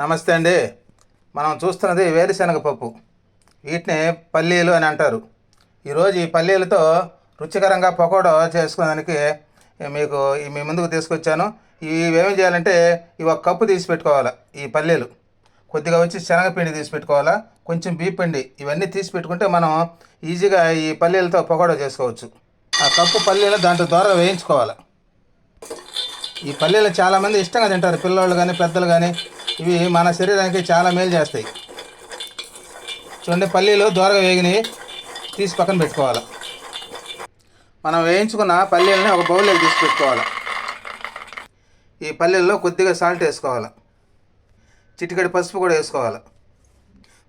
నమస్తే అండి. మనం చూస్తున్నది వేరుశనగ పప్పు. వీటిని పల్లీలు అని అంటారు. ఈరోజు ఈ పల్లీలతో రుచికరంగా పకోడా చేసుకోవడానికి మీకు మీ ముందుకు తీసుకొచ్చాను. ఇవి చేయాలంటే ఇవి ఒక కప్పు తీసి పెట్టుకోవాలి ఈ పల్లీలు. కొద్దిగా వచ్చి శనగపిండి తీసి పెట్టుకోవాలా కొంచెం బియ్యపిండి ఇవన్నీ తీసి పెట్టుకుంటే మనం ఈజీగా ఈ పల్లీలతో పకోడా చేసుకోవచ్చు. ఆ కప్పు పల్లీలు దాంట్లో ద్వారా వేయించుకోవాలి. ఈ పల్లీలు చాలామంది ఇష్టంగా తింటారు. పిల్లోళ్ళు కానీ పెద్దలు కానీ ఇవి మన శరీరానికి చాలా మేలు చేస్తాయి. చూడండి పల్లీలు దూరగా వేగినాయి తీసి పక్కన పెట్టుకోవాలి. మనం వేయించుకున్న పల్లీలని ఒక బౌల్లోకి తీసి పెట్టుకోవాలి. ఈ పల్లీల్లో కొద్దిగా సాల్ట్ వేసుకోవాలి. చిటికడి పసుపు కూడా వేసుకోవాలి.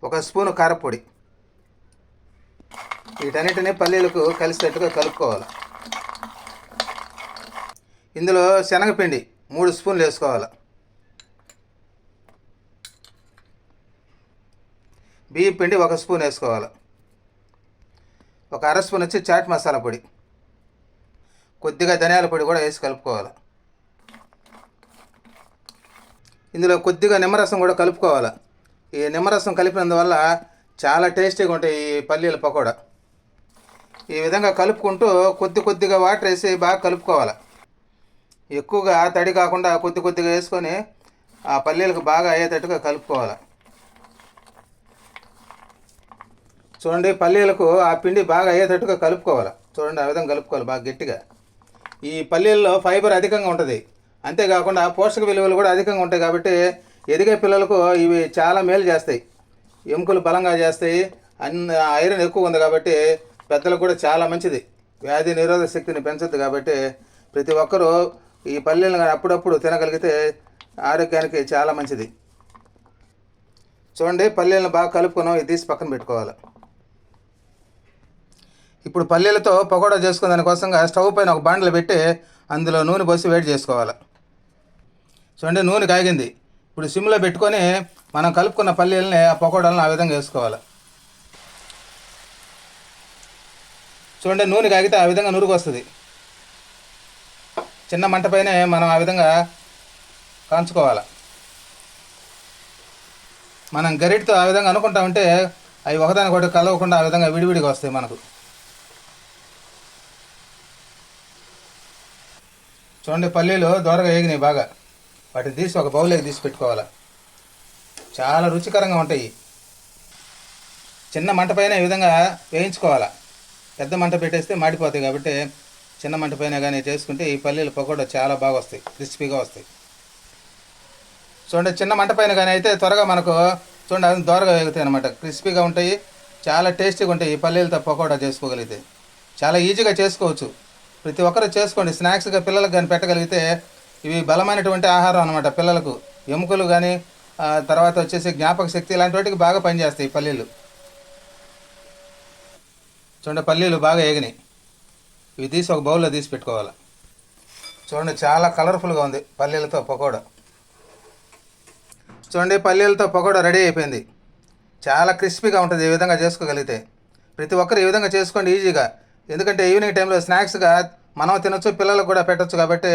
ఒక స్పూను కారపొడి. వీటన్నిటిని పల్లీలకు కలిసేట్టుగా కలుపుకోవాలి. ఇందులో శనగపిండి మూడు స్పూన్లు వేసుకోవాలి. బియ్యం పిండి ఒక స్పూన్ వేసుకోవాలి. ఒక అర స్పూన్ వచ్చి చాట్ మసాలా పొడి. కొద్దిగా ధనియాల పొడి కూడా వేసి కలుపుకోవాలి. ఇందులో కొద్దిగా నిమ్మరసం కూడా కలుపుకోవాలి. ఈ నిమ్మరసం కలిపినందువల్ల చాలా టేస్టీగా ఉంటాయి ఈ పల్లీల పకోడా. ఈ విధంగా కలుపుకుంటూ కొద్ది కొద్దిగా వాటర్ వేసి బాగా కలుపుకోవాలి. ఎక్కువగా తడి కాకుండా కొద్ది కొద్దిగా వేసుకొని ఆ పల్లీలకు బాగా అయ్యేటట్టుగా కలుపుకోవాలి. చూడండి పల్లీలకు ఆ పిండి బాగా అయ్యేటట్టుగా కలుపుకోవాలి? చూడండి ఆ విధంగా కలుపుకోవాలి బాగా గట్టిగా. ఈ పల్లీల్లో ఫైబర్ అధికంగా ఉంటుంది. అంతేకాకుండా పోషక విలువలు కూడా అధికంగా ఉంటాయి కాబట్టి ఎదిగే పిల్లలకు ఇవి చాలా మేలు చేస్తాయి. ఎముకలు బలంగా చేస్తాయి. అన్ని ఐరన్ ఎక్కువ ఉంది కాబట్టి పెద్దలకు కూడా చాలా మంచిది. వ్యాధి నిరోధక శక్తిని పెంచద్దు కాబట్టి ప్రతి ఒక్కరూ ఈ పల్లీలను అప్పుడప్పుడు తినగలిగితే ఆరోగ్యానికి చాలా మంచిది. చూడండి పల్లీలను బాగా కలుపుకున్నాం ఇది తీసి పక్కన పెట్టుకోవాలి. ఇప్పుడు పల్లీలతో పకోడా చేసుకునే దానికోసంగా స్టవ్ పైన ఒక బాండలు పెట్టి అందులో నూనె పోసి వేడి చేసుకోవాలి. చూడండి నూనె కాగింది. ఇప్పుడు సిమ్లో పెట్టుకొని మనం కలుపుకున్న పల్లీలని ఆ పకోడాలను ఆ విధంగా వేసుకోవాలి. చూడండి నూనె కాగితే ఆ విధంగా నురుగు వస్తుంది. చిన్న మంటపైనే మనం ఆ విధంగా కాంచుకోవాలి. మనం గరిటితో ఆ విధంగా అనుకుంటా ఉంటే అవి ఒకదానికొకటి కలవకుండా ఆ విధంగా విడివిడిగా వస్తాయి మనకు. చూడండి పల్లీలు దూరగా వేగినాయి బాగా. వాటిని తీసి ఒక బౌల్లోకి తీసి పెట్టుకోవాలి. చాలా రుచికరంగా ఉంటాయి. చిన్న మంట పైన ఈ విధంగా వేయించుకోవాలా. పెద్ద మంట పెట్టేస్తే మాడిపోతాయి కాబట్టి చిన్న మంట పైన కానీ చేసుకుంటే ఈ పల్లీలు పకోడా చాలా బాగా వస్తాయి. క్రిస్పీగా వస్తాయి. చూడండి చిన్న మంట పైన కానీ అయితే త్వరగా మనకు చూడండి అది దోరగా వేగుతాయి అనమాట క్రిస్పీగా ఉంటాయి. చాలా టేస్టీగా ఉంటాయి ఈ పల్లీలతో పకోడా చేసుకోగలిగితే. చాలా ఈజీగా చేసుకోవచ్చు. ప్రతి ఒక్కరు చేసుకోండి. స్నాక్స్గా పిల్లలకు కానీ పెట్టగలిగితే ఇవి బలమైనటువంటి ఆహారం అనమాట పిల్లలకు. ఎముకలు కానీ తర్వాత వచ్చేసి జ్ఞాపక శక్తి ఇలాంటి వాటికి బాగా పనిచేస్తాయి పల్లీలు. చూడండి పల్లీలు బాగా ఏగినాయి. ఇవి తీసి ఒక బౌల్లో తీసి పెట్టుకోవాలి. చూడండి చాలా కలర్ఫుల్గా ఉంది పల్లీలతో పకోడా. చూడండి పల్లీలతో పకోడా రెడీ అయిపోయింది. చాలా క్రిస్పీగా ఉంటుంది ఈ విధంగా చేసుకోగలిగితే. ప్రతి ఒక్కరు ఈ విధంగా చేసుకోండి ఈజీగా. ఎందుకంటే ఈవినింగ్ టైంలో స్నాక్స్గా మనం తినొచ్చు పిల్లలకు కూడా పెట్టొచ్చు కాబట్టి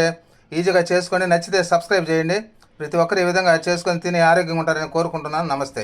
ఈజీగా చేసుకొని నచ్చితే సబ్స్క్రైబ్ చేయండి. ప్రతి ఒక్కరు ఈ విధంగా చేసుకొని తిని ఆరోగ్యంగా ఉంటారని కోరుకుంటున్నాను. నమస్తే.